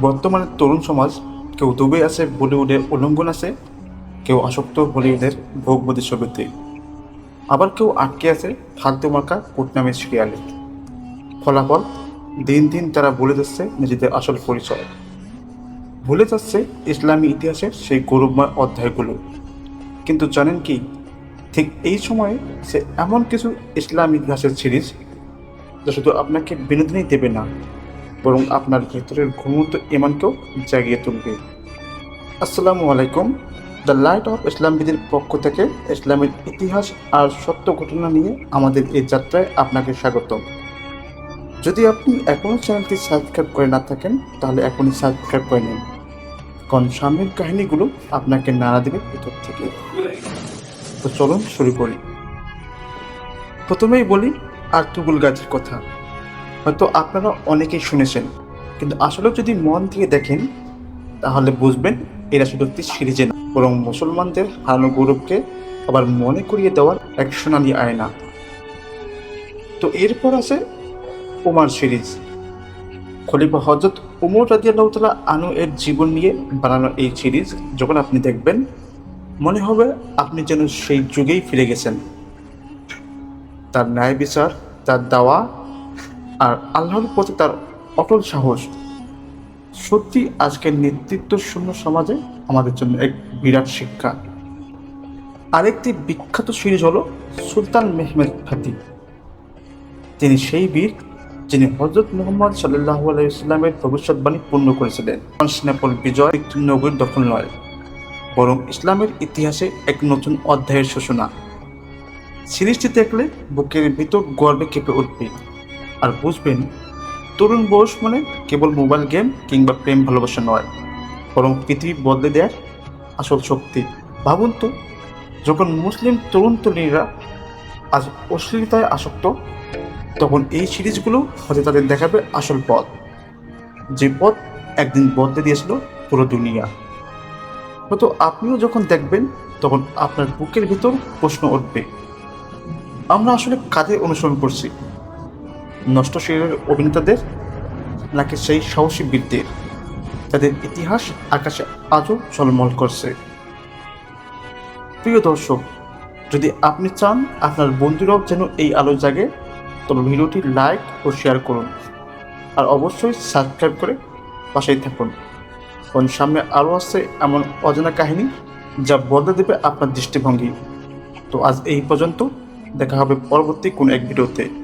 বর্তমানে তরুণ সমাজ কেউ ডুবে আছে বলিউডের উল্লঙ্ঘন আছে, কেউ আসক্ত বলিউডের ভোগবতী ছবিতে। আবার কেউ আটকে আছে খাদ্য মার্কা কুটনামের সিরিয়ালে। ফলাফল, দিন দিন তারা ভুলে যাচ্ছে নিজেদের আসল পরিচয়। ভুলে যাচ্ছে ইসলামী ইতিহাসের সেই গৌরবময় অধ্যায়গুলো। কিন্তু জানেন কি, ঠিক এই সময়ে সে এমন কিছু ইসলাম ইতিহাসের সিরিজ যা শুধু আপনাকে বিনোদনই দেবে না বরং আপনার ভেতরের ঘুমন্ত ইমানকেও জাগিয়ে তুলবে। আসসালামু আলাইকুম। দ্য লাইট অফ ইসলামবিদের পক্ষ থেকে ইসলামের ইতিহাস আর সত্য ঘটনা নিয়ে আমাদের এই যাত্রায় আপনাকে স্বাগতম। যদি আপনি এখনও চ্যানেলটি সাবস্ক্রাইব করে না থাকেন, তাহলে এখনই সাবস্ক্রাইব করে নিন। কারণ সামনের কাহিনীগুলো আপনাকে নাড়া দেবে ভেতর থেকে। তো চলুন শুরু করি। প্রথমেই বলি আর্তুগুল গাছের কথা। হয়তো আপনারা অনেকেই শুনেছেন। কিন্তু আসলে যদি মন দিয়ে দেখেন, তাহলে বুঝবেন এরা শুধু একটি সিরিজে না বরং মুসলমানদের হারানো গৌরবকে আবার মনে করিয়ে দেওয়ার এক সোনালি আয়না। তো এরপর আছে উমার সিরিজ। খলিফা হজরত উমর রাজিয়াল্লাহ তালা আনু এর জীবন নিয়ে বানানো এই সিরিজ, যখন আপনি দেখবেন, মনে হবে আপনি যেন সেই যুগেই ফিরে গেছেন। তার ন্যায় বিচার, তার দাওয়া আর আল্লাহর প্রতি তার অটল সাহস, সত্যি আজকের নেতৃত্ব শূন্য সমাজে আমাদের জন্য এক বিরাট শিক্ষা। আরেকটি বিখ্যাত সিরিজ হলো সুলতান মেহমেদ ফাতি। তিনি সেই বীর যিনি হজরত মোহাম্মদ সাল্লাহ আলাইস্লামের ভবিষ্যৎবাণী পূর্ণ করেছিলেন। কনস্টান্টিনোপল বিজয় একটি নগরীর দখল নয়, বরং ইসলামের ইতিহাসে এক নতুন অধ্যায়ের সূচনা। সিরিজটি দেখলে বুকের ভিতর গর্বে কেঁপে উঠবে। আর বুঝবেন, তরুণ বয়স মানে কেবল মোবাইল গেম কিংবা প্রেম ভালোবাসা নয়, বরং পৃথিবী বদলে দেওয়ার আসল শক্তি। ভাবুন তো, যখন মুসলিম তরুণ তরুণীরা আজ অশ্লীলতায় আসক্ত, তখন এই সিরিজগুলো হয়তো তাদের দেখাবে আসল পথ, যে পথ একদিন বদলে দিয়েছিল পুরো দুনিয়া। হয়তো আপনিও যখন দেখবেন, তখন আপনার বুকের ভিতর প্রশ্ন উঠবে, আমরা আসলে কাদের অনুসরণ করছি? নষ্ট শরীরের অভিনেতাদের, নাকি সেই সাহসী বীরদের? তাদের ইতিহাস আকাশে আজও ঝলমল করছে। প্রিয় দর্শক, যদি আপনি চান আপনার বন্ধুরাও যেন এই আলো জাগে, তবে ভিডিওটি লাইক ও শেয়ার করুন। আর অবশ্যই সাবস্ক্রাইব করে পাশেই থাকুন। কারণ সামনে আরও আছে এমন অজানা কাহিনী যা বদলে দেবে আপনার দৃষ্টিভঙ্গি। তো আজ এই পর্যন্ত দেখা হবে পরবর্তী কোনো এক ভিডিওতে।